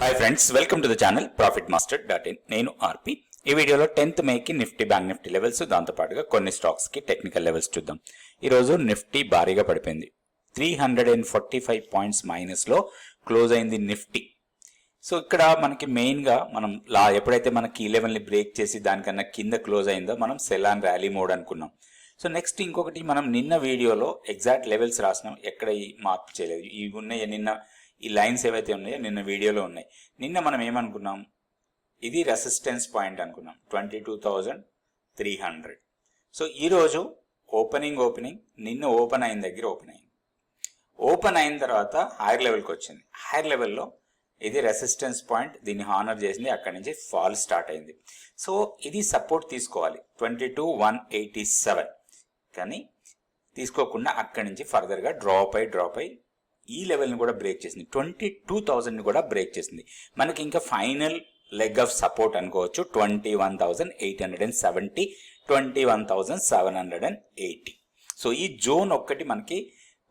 Hi friends welcome to the channel profit master dot in నేను RP. ఈ వీడియోలో tenth మేకి నిఫ్టీ బ్యాంక్ నిఫ్టీ లెవెల్స్ దాంతో పాటుగా కొన్ని స్టాక్స్కి టెక్నికల్ లెవెల్స్ చూద్దాం. ఈరోజు నిఫ్టీ భారీగా పడిపోయింది. Three hundred and forty five points మైనస్లో close అయింది నిఫ్టీ. సో ఇక్కడ మనకి మెయిన్గా మనం లా ఎప్పుడైతే మనకి ఈ లెవెల్ని బ్రేక్ చేసి దానికన్నా కింద క్లోజ్ అయిందో మనం సెలాన్ ర్యాలీ మోడ్ అనుకున్నాం. సో నెక్స్ట్ ఇంకొకటి మనం నిన్న వీడియోలో ఎగ్జాక్ట్ లెవెల్స్ రాసినాం. ఎక్కడ ఈ మార్పు చేయలేదు. ఇవి ఉన్నాయి నిన్న ఈ లైన్స్ ఏవైతే ఉన్నాయో నిన్న వీడియోలో ఉన్నాయి. నిన్న మనం ఏమనుకున్నాం? ఇది రెసిస్టెన్స్ పాయింట్ అనుకున్నాం. Twenty two thousand three hundred so ఈరోజు ఓపెనింగ్ ఓపెనింగ్ నిన్న ఓపెన్ అయిన దగ్గర ఓపెన్ అయింది. ఓపెన్ అయిన తర్వాత హైయర్ లెవెల్కి వచ్చింది. హైయర్ లెవెల్లో ఇది రెసిస్టెన్స్ పాయింట్ దీన్ని హానర్ చేసింది. అక్కడి నుంచి ఫాల్ స్టార్ట్ అయింది. సో ఇది సపోర్ట్ తీసుకోవాలి. Twenty two one eighty seven కానీ తీసుకోకుండా అక్కడి నుంచి ఫర్దర్గా డ్రాప్ అయి డ్రాప్ అయి ఈ లెవెల్ని కూడా బ్రేక్ చేసింది. ట్వంటీ టూ థౌజండ్ని కూడా బ్రేక్ చేసింది. మనకి ఇంకా ఫైనల్ లెగ్ ఆఫ్ సపోర్ట్ అనుకోవచ్చు. Twenty one thousand eight hundred and seventy twenty one thousand seven hundred and eighty. So ఈ జోన్ ఒక్కటి మనకి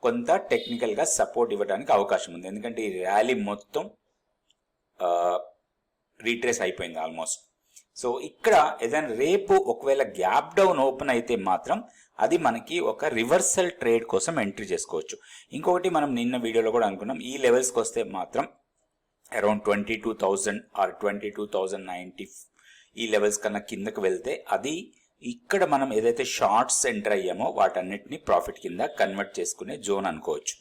కొంత టెక్నికల్గా సపోర్ట్ ఇవ్వడానికి అవకాశం ఉంది. ఎందుకంటే ఈ ర్యాలీ మొత్తం రీట్రేస్ అయిపోయింది ఆల్మోస్ట్ సో ఇక్కడ ఏదైనా రేపు ఒకవేళ గ్యాప్ డౌన్ ఓపెన్ అయితే మాత్రం అది మనకి ఒక రివర్సల్ ట్రేడ్ కోసం ఎంట్రీ చేసుకోవచ్చు. ఇంకొకటి మనం నిన్న వీడియోలో కూడా అనుకున్నాం ఈ లెవెల్స్కి వస్తే మాత్రం around twenty two thousand or twenty two thousand ninety ఈ లెవెల్స్ కన్నా కిందకు వెళ్తే అది ఇక్కడ మనం ఏదైతే షార్ట్స్ ఎంటర్ అయ్యామో వాటన్నిటిని ప్రాఫిట్ కింద కన్వర్ట్ చేసుకునే జోన్ అనుకోవచ్చు.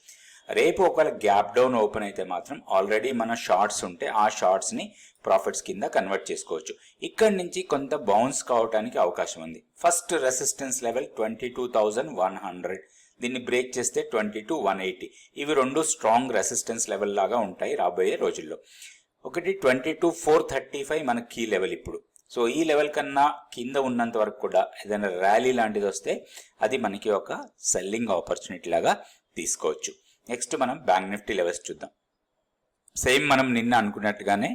రేపు ఒకవేళ గ్యాప్ డౌన్ ఓపెన్ అయితే మాత్రం ఆల్రెడీ మన షార్ట్స్ ఉంటే ఆ షార్ట్స్ని ప్రాఫిట్స్ కింద కన్వర్ట్ చేసుకోవచ్చు. ఇక్కడ నుంచి కొంత బౌన్స్ కావడానికి అవకాశం ఉంది. First resistance level twenty two thousand one hundred. దీన్ని బ్రేక్ చేస్తే ట్వంటీ టు వన్ ఎయిటీ. ఇవి రెండు స్ట్రాంగ్ రెసిస్టెన్స్ లెవెల్ లాగా ఉంటాయి రాబోయే రోజుల్లో. ఒకటి twenty two four thirty five మన కీ లెవెల్ ఇప్పుడు. సో ఈ లెవెల్ కన్నా కింద ఉన్నంత వరకు కూడా ఏదైనా ర్యాలీ లాంటిది వస్తే అది మనకి ఒక సెల్లింగ్ ఆపర్చునిటీ లాగా తీసుకోవచ్చు. నెక్స్ట్ మనం బ్యాంక్ నిఫ్టీ లెవెల్స్ చూద్దాం. సేమ్ మనం నిన్న అనుకున్నట్టుగానే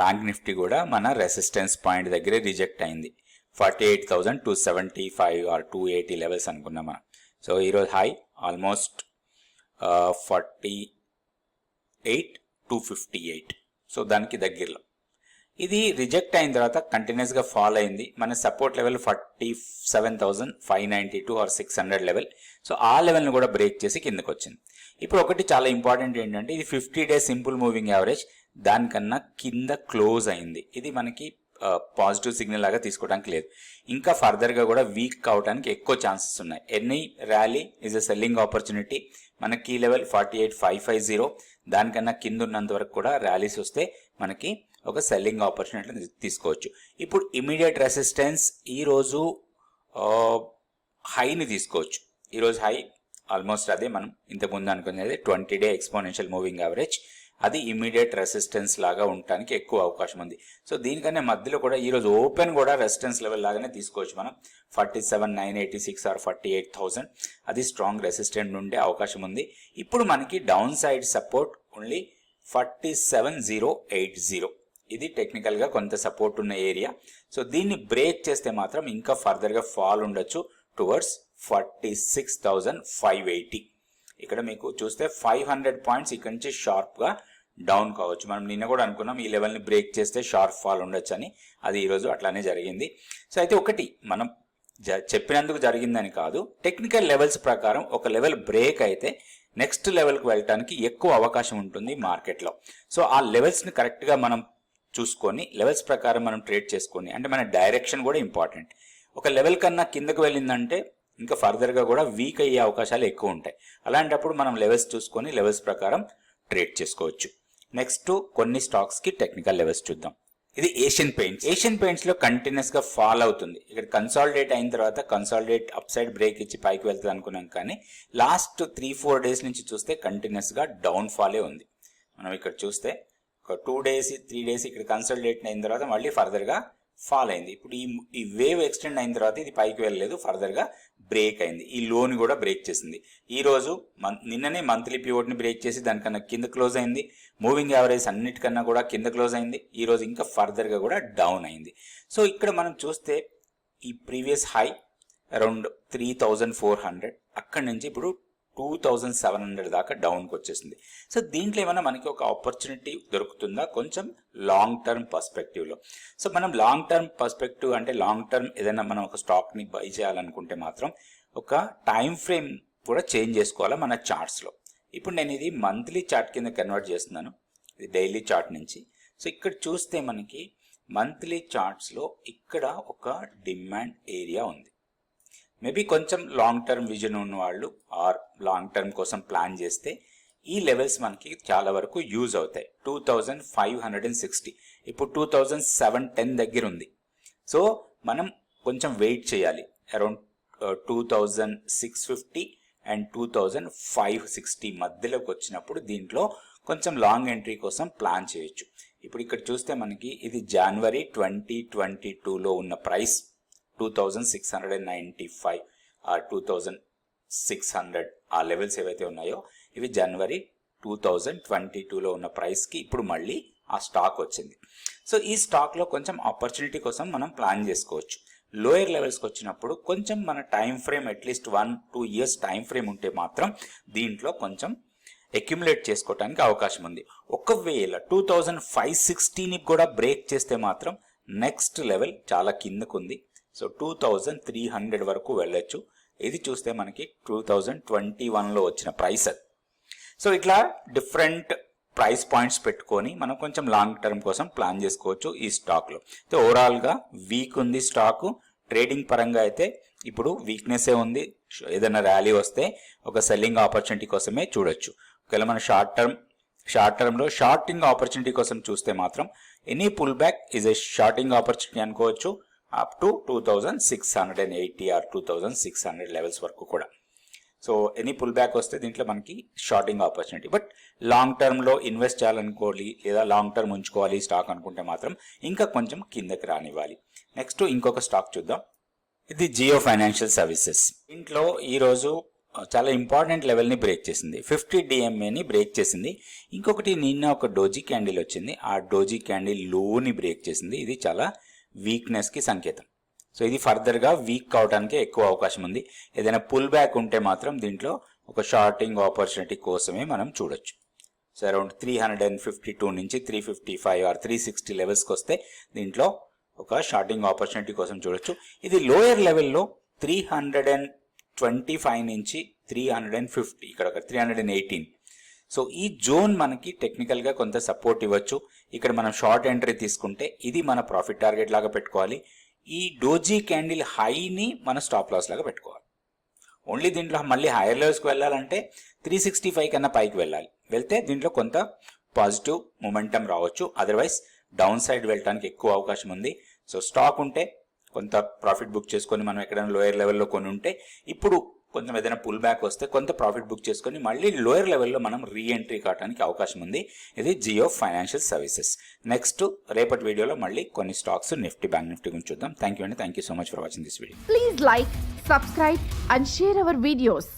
బ్యాంక్ నిఫ్టీ కూడా మన రెసిస్టెన్స్ పాయింట్ దగ్గరే రిజెక్ట్ అయింది. Forty eight thousand two seventy five or two eighty levels అనుకున్నాం మనం. సో ఈరోజు high almost forty eight two fifty eight so దానికి దగ్గరలో. ఇది రిజెక్ట్ అయిన తర్వాత కంటిన్యూస్గా ఫాల్ అయింది. మన support level forty seven thousand five ninety two or six hundred level so ఆ లెవెల్ని కూడా బ్రేక్ చేసి కిందకు వచ్చింది. ఇప్పుడు ఒకటి చాలా ఇంపార్టెంట్ ఏంటంటే ఇది fifty days simple moving average దానికన్నా కింద క్లోజ్ అయింది. ఇది మనకి పాజిటివ్ సిగ్నల్ లాగా తీసుకోవడానికి లేదు. ఇంకా ఫర్దర్గా కూడా వీక్ అవడానికి ఎక్కువ ఛాన్సెస్ ఉన్నాయి. Any rally is a selling opportunity మన key level forty eight five five zero దానికన్నా కింద ఉన్నంత వరకు కూడా ర్యాలీస్ వస్తే మనకి ఒక సెల్లింగ్ ఆపర్చునిటీ తీసుకోవచ్చు. ఇప్పుడు ఇమీడియట్ రెసిస్టెన్స్ ఈ రోజు హైని తీసుకోవచ్చు. ఈరోజు హై ఆల్మోస్ట్ అదే మనం ఇంతకుముందు అనుకునేది twenty day exponential moving average. అది ఇమీడియట్ రెసిస్టెన్స్ లాగా ఉండటానికి ఎక్కువ అవకాశం ఉంది. సో దీనికన్నా మధ్యలో కూడా ఈరోజు ఓపెన్ కూడా రెసిస్టెన్స్ లెవెల్ లాగానే తీసుకోవచ్చు మనం. Forty seven nine eighty six or forty eight thousand. అది స్ట్రాంగ్ రెసిస్టెంట్ ఉండే అవకాశం ఉంది. ఇప్పుడు మనకి down side support only forty seven zero eight zero. ఇది టెక్నికల్గా కొంత సపోర్ట్ ఉన్న ఏరియా సో దీన్ని బ్రేక్ చేస్తే మాత్రం ఇంకా ఫర్దర్గా ఫాల్ ఉండొచ్చు towards forty six thousand five eighty ఇక్కడ మీకు చూస్తే ఫైవ్ హండ్రెడ్ పాయింట్స్ ఇక్కడ నుంచి షార్ప్గా డౌన్ కావచ్చు. మనం నిన్న కూడా అనుకున్నాం ఈ లెవెల్ని బ్రేక్ చేస్తే షార్ప్ ఫాల్ ఉండొచ్చు అని. అది ఈరోజు అట్లానే జరిగింది. సో అయితే ఒకటి మనం జ- చెప్పినందుకు జరిగిందని కాదు టెక్నికల్ లెవెల్స్ ప్రకారం ఒక లెవెల్ బ్రేక్ అయితే నెక్స్ట్ లెవెల్కి వెళ్ళటానికి ఎక్కువ అవకాశం ఉంటుంది మార్కెట్లో సో ఆ లెవెల్స్ని కరెక్ట్గా మనం చూసుకొని లెవెల్స్ ప్రకారం మనం ట్రేడ్ చేసుకొని అంటే మన డైరెక్షన్ కూడా ఇంపార్టెంట్ ఒక లెవెల్ కన్నా కిందకు వెళ్ళిందంటే ఇంకా ఫర్దర్గా కూడా వీక్ అయ్యే అవకాశాలు ఎక్కువ ఉంటాయి. అలాంటప్పుడు మనం లెవెల్స్ చూసుకొని లెవెల్స్ ప్రకారం ట్రేడ్ చేసుకోవచ్చు. నెక్స్ట్ కొన్ని స్టాక్స్కి టెక్నికల్ లెవెల్స్ చూద్దాం. ఇది ఏషియన్ పెయింట్స్ ఏషియన్ పెయింట్స్లో కంటిన్యూస్గా ఫాల్ అవుతుంది. ఇక్కడ కన్సాలిడేట్ అయిన తర్వాత కన్సాలిడేట్ అప్ సైడ్ బ్రేక్ ఇచ్చి పైకి వెళ్తుంది అనుకున్నాం కానీ లాస్ట్ త్రీ ఫోర్ డేస్ నుంచి చూస్తే కంటిన్యూస్గా డౌన్ ఫాలే ఉంది. మనం ఇక్కడ చూస్తే ఒక టూ డేస్ త్రీ డేస్ ఇక్కడ కన్సల్టేట్ అయిన తర్వాత మళ్ళీ ఫర్దర్గా ఫాల్ అయింది. ఇప్పుడు ఈ ఈ వేవ్ ఎక్స్టెండ్ అయిన తర్వాత ఇది పైకి వెళ్ళలేదు ఫర్దర్గా బ్రేక్ అయింది. ఈ లోన్ కూడా బ్రేక్ చేసింది. ఈ రోజు మన్- నిన్ననే మంత్లీ పివోట్ని బ్రేక్ చేసి దానికన్నా కింద క్లోజ్ అయింది. మూవింగ్ యావరేజ్ అన్నిటికన్నా కూడా కింద క్లోజ్ అయింది. ఈ రోజు ఇంకా ఫర్దర్గా కూడా డౌన్ అయింది. సో ఇక్కడ మనం చూస్తే ఈ previous high around three thousand four hundred అక్కడి నుంచి ఇప్పుడు టూ థౌజండ్ సెవెన్ హండ్రెడ్ దాకా డౌన్కి వచ్చేసింది. సో దీంట్లో ఏమైనా మనకి ఒక ఆపర్చునిటీ దొరుకుతుందా? కొంచెం లాంగ్ టర్మ్ పర్స్పెక్టివ్లో. సో మనం లాంగ్ టర్మ్ పర్స్పెక్టివ్ అంటే లాంగ్ టర్మ్ ఏదైనా మనం ఒక స్టాక్ని బై చేయాలనుకుంటే మాత్రం ఒక టైం ఫ్రేమ్ కూడా చేంజ్ చేసుకోవాలా మన చార్ట్స్లో. ఇప్పుడు నేను ఇది మంత్లీ చార్ట్ కింద కన్వర్ట్ చేస్తున్నాను. ఇది డైలీ చార్ట్ నుంచి. సో ఇక్కడ చూస్తే మనకి మంత్లీ చార్ట్స్లో ఇక్కడ ఒక డిమాండ్ ఏరియా ఉంది. మేబీ కొంచెం లాంగ్ టర్మ్ విజన్ ఉన్న వాళ్ళు ఆర్ లాంగ్ టర్మ్ కోసం ప్లాన్ చేస్తే ఈ లెవెల్స్ మనకి చాలా వరకు యూజ్ అవుతాయి. Two thousand five hundred and sixty ఇప్పుడు టూ థౌజండ్ సెవెన్ టెన్ దగ్గర ఉంది. సో మనం కొంచెం వెయిట్ చేయాలి. Around two thousand six fifty and two thousand five sixty మధ్యలోకి వచ్చినప్పుడు దీంట్లో కొంచెం లాంగ్ ఎంట్రీ కోసం ప్లాన్ చేయొచ్చు. ఇప్పుడు ఇక్కడ చూస్తే మనకి ఇది జనవరి ట్వంటీ ట్వంటీ టూలో ఉన్న price two thousand six hundred and ninety five or two thousand six hundred ఆ లెవెల్స్ ఏవైతే ఉన్నాయో ఇవి జనవరి టూ థౌజండ్ ట్వంటీ టూలో ఉన్న ప్రైస్కి ఇప్పుడు మళ్ళీ ఆ స్టాక్ వచ్చింది. సో ఈ స్టాక్లో కొంచెం ఆపర్చునిటీ కోసం మనం ప్లాన్ చేసుకోవచ్చు. లోయర్ లెవెల్స్కి వచ్చినప్పుడు కొంచెం మన time frame at least one two years time frame ఉంటే మాత్రం దీంట్లో కొంచెం అక్యుములేట్ చేసుకోవడానికి అవకాశం ఉంది. ఒకవేళ టూ థౌజండ్ ఫైవ్ సిక్స్టీని కూడా బ్రేక్ చేస్తే మాత్రం నెక్స్ట్ లెవెల్ చాలా కిందకు ఉంది so two thousand three hundred వరకు వెళ్ళొచ్చు. ఇది చూస్తే మనకి టూ థౌజండ్ ట్వంటీ వన్లో వచ్చిన ప్రైస్ అది. సో ఇట్లా డిఫరెంట్ ప్రైస్ పాయింట్స్ పెట్టుకొని మనం కొంచెం లాంగ్ టర్మ్ కోసం ప్లాన్ చేసుకోవచ్చు ఈ స్టాక్లో సో ఓవరాల్గా వీక్ ఉంది స్టాకు ట్రేడింగ్ పరంగా అయితే ఇప్పుడు వీక్నెస్సే ఉంది. ఏదైనా ర్యాలీ వస్తే ఒక సెల్లింగ్ ఆపర్చునిటీ కోసమే చూడొచ్చు. ఒకవేళ మన షార్ట్ టర్మ్ షార్ట్ టర్మ్లో షార్టింగ్ ఆపర్చునిటీ కోసం చూస్తే మాత్రం any pull back is a shorting opportunity అనుకోవచ్చు. Up to two thousand six hundred and eighty or two thousand six hundred levels వరకు కూడా. సో ఎనీ పుల్ బ్యాక్ వస్తే దీంట్లో మనకి షార్టింగ్ ఆపర్చునిటీ బట్ లాంగ్ టర్మ్లో ఇన్వెస్ట్ చేయాలనుకోవాలి లేదా లాంగ్ టర్మ్ ఉంచుకోవాలి స్టాక్ అనుకుంటే మాత్రం ఇంకా కొంచెం కిందకి రానివ్వాలి. నెక్స్ట్ ఇంకొక స్టాక్ చూద్దాం. ఇది జియో ఫైనాన్షియల్ సర్వీసెస్ దీంట్లో ఈరోజు చాలా ఇంపార్టెంట్ లెవెల్ని బ్రేక్ చేసింది. ఫిఫ్టీ డిఎంఏని బ్రేక్ చేసింది. ఇంకొకటి నిన్న ఒక డోజీ క్యాండిల్ వచ్చింది. ఆ డోజీ క్యాండిల్లోని బ్రేక్ చేసింది. ఇది చాలా వీక్నెస్కి సంకేతం. సో ఇది ఫర్దర్గా వీక్ కావడానికి ఎక్కువ అవకాశం ఉంది. ఏదైనా పుల్ బ్యాక్ ఉంటే మాత్రం దీంట్లో ఒక షార్టింగ్ ఆపర్చునిటీ కోసమే మనం చూడొచ్చు. So around three hundred and fifty two నుంచి three fifty five or three sixty లెవెల్స్కి వస్తే దీంట్లో ఒక షార్టింగ్ ఆపర్చునిటీ కోసం చూడొచ్చు. ఇది లోయర్ లెవెల్లో three hundred and twenty five నుంచి త్రీ హండ్రెడ్ అండ్ ఫిఫ్టీ ఇక్కడ ఒక three hundred and eighteen so ఈ జోన్ మనకి టెక్నికల్గా కొంత సపోర్ట్ ఇవ్వచ్చు. ఇక్కడ మనం షార్ట్ ఎంట్రీ తీసుకుంటే ఇది మన ప్రాఫిట్ టార్గెట్ లాగా పెట్టుకోవాలి. ఈ డోజీ క్యాండిల్ హైని మన స్టాప్ లాస్ లాగా పెట్టుకోవాలి. ఓన్లీ దీంట్లో మళ్ళీ హైయర్ లెవెల్స్కి వెళ్ళాలంటే త్రీ సిక్స్టీ ఫైవ్ కన్నా పైకి వెళ్ళాలి. వెళ్తే దీంట్లో కొంత పాజిటివ్ మొమెంటం రావచ్చు. అదర్వైజ్ డౌన్ సైడ్ వెళ్ళడానికి ఎక్కువ అవకాశం ఉంది. సో స్టాక్ ఉంటే కొంత ప్రాఫిట్ బుక్ చేసుకొని మనం ఎక్కడైనా లోయర్ లెవెల్లో కొని ఉంటే ఇప్పుడు కొంచెం ఏదైనా పుల్ బ్యాక్ వస్తే కొంత ప్రాఫిట్ బుక్ చేసుకొని మళ్ళీ లోయర్ లెవెల్లో మనం రీ ఎంట్రీ కావడానికి అవకాశం ఉంది. ఇది జియో ఫైనాన్షియల్ సర్వీసెస్ నెక్స్ట్ రేపటి వీడియోలో మళ్ళీ కొన్ని స్టాక్స్ నిఫ్టీ బ్యాంక్ నిఫ్టీ గురించి చూద్దాం. థ్యాంక్ యూ అండి. Thank you so much for watching this video please like subscribe and share our videos